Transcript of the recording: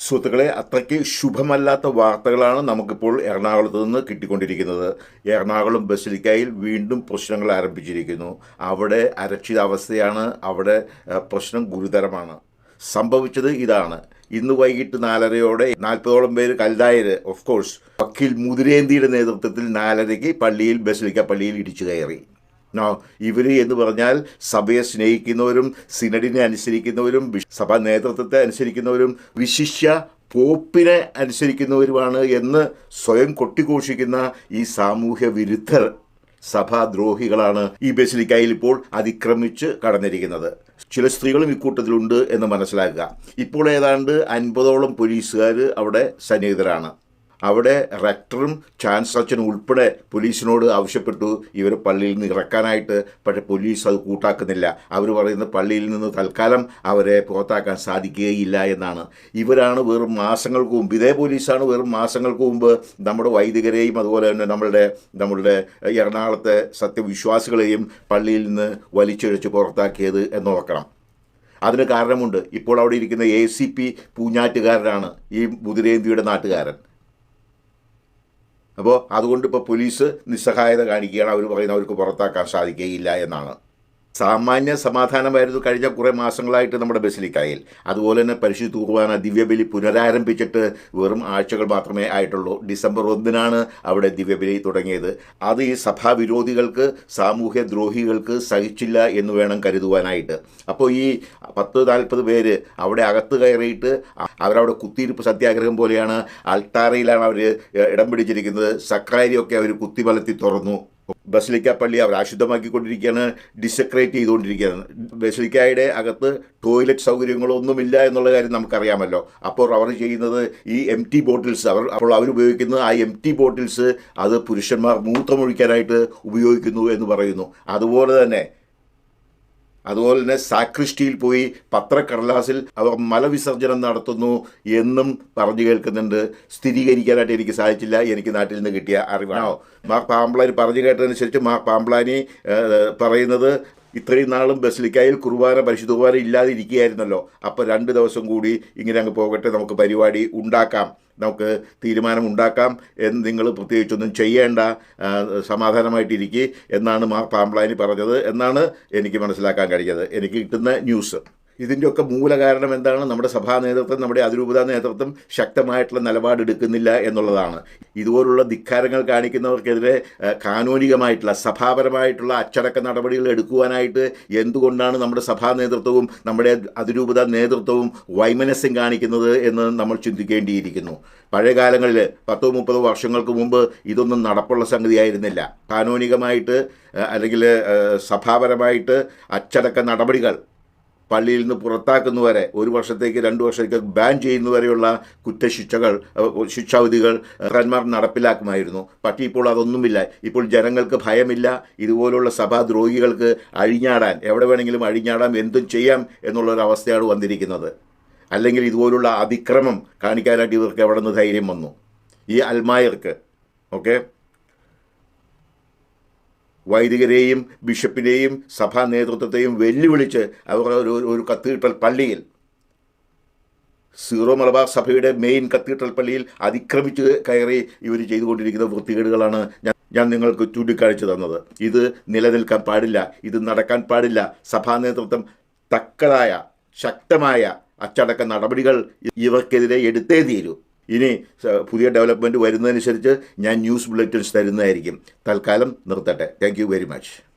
സുഹൃത്തുക്കളെ അത്രയ്ക്ക് ശുഭമല്ലാത്ത വാർത്തകളാണ് നമുക്കിപ്പോൾ എറണാകുളത്ത് നിന്ന് കിട്ടിക്കൊണ്ടിരിക്കുന്നത്. എറണാകുളം ബസിലിക്കായിൽ വീണ്ടും പ്രശ്നങ്ങൾ ആരംഭിച്ചിരിക്കുന്നു. അവിടെ അരക്ഷിതാവസ്ഥയാണ് അവിടെ പ്രശ്നം ഗുരുതരമാണ്. സംഭവിച്ചത് ഇതാണ്. ഇന്ന് വൈകിട്ട് നാലരയോടെ നാൽപ്പതോളം പേര് കൽതായര് ഓഫ് കോഴ്സ് വക്കീൽ മുതിരേന്തിയുടെ നേതൃത്വത്തിൽ നാലരയ്ക്ക് പള്ളിയിൽ ബസിലിക്ക പള്ളിയിൽ ഇടിച്ചു കയറി. ഇവർ എന്ന് പറഞ്ഞാൽ സഭയെ സ്നേഹിക്കുന്നവരും സിനഡിനെ അനുസരിക്കുന്നവരും സഭാ നേതൃത്വത്തെ അനുസരിക്കുന്നവരും വിശിഷ്യ പോപ്പിനെ അനുസരിക്കുന്നവരുമാണ് എന്ന് സ്വയം കൊട്ടിഘോഷിക്കുന്ന ഈ സാമൂഹ്യ വിരുദ്ധർ സഭാദ്രോഹികളാണ് ഈ ബസിലിക്കയിൽ ഇപ്പോൾ അതിക്രമിച്ച് കടന്നിരിക്കുന്നത്. ചില സ്ത്രീകളും ഇക്കൂട്ടത്തിലുണ്ട് എന്ന് മനസ്സിലാക്കുക. ഇപ്പോൾ ഏതാണ്ട് അൻപതോളം പോലീസുകാർ അവിടെ സന്നിഹിതരാണ്. അവിടെ റെക്ടറും അച്ഛനും ഉൾപ്പെടെ പോലീസിനോട് ആവശ്യപ്പെട്ടു. ഇവർ പള്ളിയിൽ നിന്ന് ഇറക്കാനായിട്ട്. പക്ഷേ പോലീസ് അത് കൂട്ടാക്കുന്നില്ല. അവർ പറയുന്ന പള്ളിയിൽ നിന്ന് തൽക്കാലം അവരെ പുറത്താക്കാൻ സാധിക്കുകയില്ല എന്നാണ്. ഇവരാണ് വെറും മാസങ്ങൾക്ക് മുമ്പ് ഇതേ പോലീസാണ് വെറും മാസങ്ങൾക്ക് മുമ്പ് നമ്മുടെ വൈദികരെയും അതുപോലെ തന്നെ നമ്മളുടെ നമ്മളുടെ എറണാകുളത്തെ സത്യവിശ്വാസികളെയും പള്ളിയിൽ നിന്ന് വലിച്ചൊഴിച്ച് പുറത്താക്കിയത് എന്ന് നോക്കണം അതിന് കാരണമുണ്ട്. ഇപ്പോൾ അവിടെ ഇരിക്കുന്ന എ സി പി പൂഞ്ഞാറ്റുകാരനാണ്. ഈ മുതിരേന്തിയുടെ നാട്ടുകാരൻ. അപ്പോൾ അതുകൊണ്ട് ഇപ്പോൾ പോലീസ് നിസ്സഹായത കാണിക്കുകയാണ്. അവർ പറയുന്നത് അവർക്ക് പുറത്താക്കാൻ സാധിക്കുകയില്ല എന്നാണ്. സാമാന്യ സമാധാനമായിരുന്നു കഴിഞ്ഞ കുറേ മാസങ്ങളായിട്ട് നമ്മുടെ ബസിലിക്കായിൽ. അതുപോലെ തന്നെ പരിശുദ്ധ കുർബാന ദിവ്യബലി പുനരാരംഭിച്ചിട്ട് വെറും ആഴ്ചകൾ മാത്രമേ ആയിട്ടുള്ളൂ. ഡിസംബർ ഒന്നിനാണ് അവിടെ ദിവ്യബലി തുടങ്ങിയത്. അത് ഈ സഭാവിരോധികൾക്ക് സാമൂഹ്യ ദ്രോഹികൾക്ക് സഹിച്ചില്ല എന്ന് വേണം കരുതുവാനായിട്ട്. അപ്പോൾ ഈ പത്ത് നാൽപ്പത് പേര് അവിടെ അകത്ത് കയറിയിട്ട് അവരവിടെ കുത്തിയിരിപ്പ് സത്യാഗ്രഹം പോലെയാണ്. അൾത്താറയിലാണ് അവർ ഇടം പിടിച്ചിരിക്കുന്നത്. സക്രാരിയൊക്കെ അവർ കുത്തിവലത്തി തുറന്നു. ബസിലിക്ക പള്ളി അവർ അശുദ്ധമാക്കിക്കൊണ്ടിരിക്കുകയാണ് ഡിസക്രേറ്റ് ചെയ്തുകൊണ്ടിരിക്കുകയാണ്. ബസലിക്കായുടെ അകത്ത് ടോയ്ലറ്റ് സൗകര്യങ്ങളൊന്നുമില്ല എന്നുള്ള കാര്യം നമുക്കറിയാമല്ലോ. അപ്പോൾ അവർ ചെയ്യുന്നത് ഈ എം ടി ബോട്ടിൽസ് അവർ അപ്പോൾ അവർ ഉപയോഗിക്കുന്നത് ആ എം ടി ബോട്ടിൽസ് അത് പുരുഷന്മാർ മൂത്രമൊഴിക്കാനായിട്ട് ഉപയോഗിക്കുന്നു എന്ന് പറയുന്നു. അതുപോലെ തന്നെ അതുപോലെ തന്നെ സാക്രിസ്റ്റിയിൽ പോയി പത്രക്കടലാസിൽ അവർ മലവിസർജനം നടത്തുന്നു എന്നും പറഞ്ഞു കേൾക്കുന്നുണ്ട്. സ്ഥിരീകരിക്കാനായിട്ട് എനിക്ക് സാധിച്ചില്ല. എനിക്ക് നാട്ടിൽ നിന്ന് കിട്ടിയ അറിവാണോ. മാർ പാമ്പ്ലാനി പറഞ്ഞു കേട്ടതനുസരിച്ച് മാർ പാമ്പ്ലാനി ഏഹ്, പറയുന്നത് ഇത്രയും നാളും ബസിലിക്കായിൽ കുർബാന പരിശുദ്ധ കുർബാന ഇല്ലാതെ ഇരിക്കുകയായിരുന്നല്ലോ അപ്പോൾ രണ്ട് ദിവസം കൂടി ഇങ്ങനെ അങ്ങ് പോകട്ടെ നമുക്ക് പരിപാടി ഉണ്ടാക്കാം. നമുക്ക് തീരുമാനം ഉണ്ടാക്കാം എന്ന് നിങ്ങൾ പ്രത്യേകിച്ചൊന്നും ചെയ്യേണ്ട സമാധാനമായിട്ടിരിക്കുക എന്നാണ് മാർ പാമ്പ്ലാനി പറഞ്ഞത് എന്നാണ് എനിക്ക് മനസ്സിലാക്കാൻ കഴിഞ്ഞത് എനിക്ക് കിട്ടുന്ന ന്യൂസ്. ഇതിന്റെയൊക്കെ മൂലകാരണം എന്താണ്? നമ്മുടെ സഭാ നേതൃത്വം നമ്മുടെ അതിരൂപതാ നേതൃത്വം ശക്തമായിട്ടുള്ള നിലപാടെടുക്കുന്നില്ല എന്നുള്ളതാണ്. ഇതുപോലുള്ള ധിക്കാരങ്ങൾ കാണിക്കുന്നവർക്കെതിരെ കാനൂനികമായിട്ടുള്ള സഭാപരമായിട്ടുള്ള അച്ചടക്ക നടപടികൾ എടുക്കുവാനായിട്ട് എന്തുകൊണ്ടാണ് നമ്മുടെ സഭാ നേതൃത്വവും നമ്മുടെ അതിരൂപത നേതൃത്വവും വൈമനസ്യം കാണിക്കുന്നത് എന്ന് നമ്മൾ ചിന്തിക്കേണ്ടിയിരിക്കുന്നു. പഴയ കാലങ്ങളിൽ പത്തോ മുപ്പതോ വർഷങ്ങൾക്ക് മുമ്പ് ഇതൊന്നും നടപ്പുള്ള സംഗതിയായിരുന്നില്ല. കാനൂനികമായിട്ട് അല്ലെങ്കിൽ സഭാപരമായിട്ട് അച്ചടക്ക നടപടികൾ പള്ളിയിൽ നിന്ന് പുറത്താക്കുന്നവരെ ഒരു വർഷത്തേക്ക് രണ്ട് വർഷത്തേക്ക് ബാൻ ചെയ്യുന്നവരെയുള്ള കുറ്റശിക്ഷകൾ ശിക്ഷാവിധികൾ ഖന്മാർ നടപ്പിലാക്കുമായിരുന്നു. പക്ഷേ ഇപ്പോൾ അതൊന്നുമില്ല. ഇപ്പോൾ ജനങ്ങൾക്ക് ഭയമില്ല. ഇതുപോലുള്ള സഭാദ്രോഹികൾക്ക് അഴിഞ്ഞാടാൻ എവിടെ വേണമെങ്കിലും അഴിഞ്ഞാടാം എന്തും ചെയ്യാം എന്നുള്ളൊരവസ്ഥയാണ് വന്നിരിക്കുന്നത്. അല്ലെങ്കിൽ ഇതുപോലുള്ള അതിക്രമം കാണിക്കാനായിട്ട് ഇവർക്ക് എവിടെ നിന്ന് ധൈര്യം വന്നു? ഈ അൽമായർക്ക് ഓക്കെ? വൈദികരെയും ബിഷപ്പിനെയും സഭാ നേതൃത്വത്തെയും വെല്ലുവിളിച്ച് അവർ ഒരു കത്തീഡ്രൽ പള്ളിയിൽ സീറോ മലബാർ സഭയുടെ മെയിൻ കത്തീഡ്രൽ പള്ളിയിൽ അതിക്രമിച്ച് കയറി ഇവർ ചെയ്തുകൊണ്ടിരിക്കുന്ന വൃത്തികേടുകളാണ് ഞാൻ ഞാൻ നിങ്ങൾക്ക് ചൂണ്ടിക്കാണിച്ചു തന്നത്. ഇത് നിലനിൽക്കാൻ പാടില്ല ഇത് നടക്കാൻ പാടില്ല. സഭാ നേതൃത്വം തക്കതായ ശക്തമായ അച്ചടക്ക നടപടികൾ ഇവർക്കെതിരെ എടുത്തേ തീരൂ. ഇനി പുതിയ ഡെവലപ്മെന്റ് വരുന്നതനുസരിച്ച് ഞാൻ ന്യൂസ് ബുള്ളറ്റിൻസ് തരുന്നതായിരിക്കും. തൽക്കാലം നിർത്തട്ടെ. Thank very much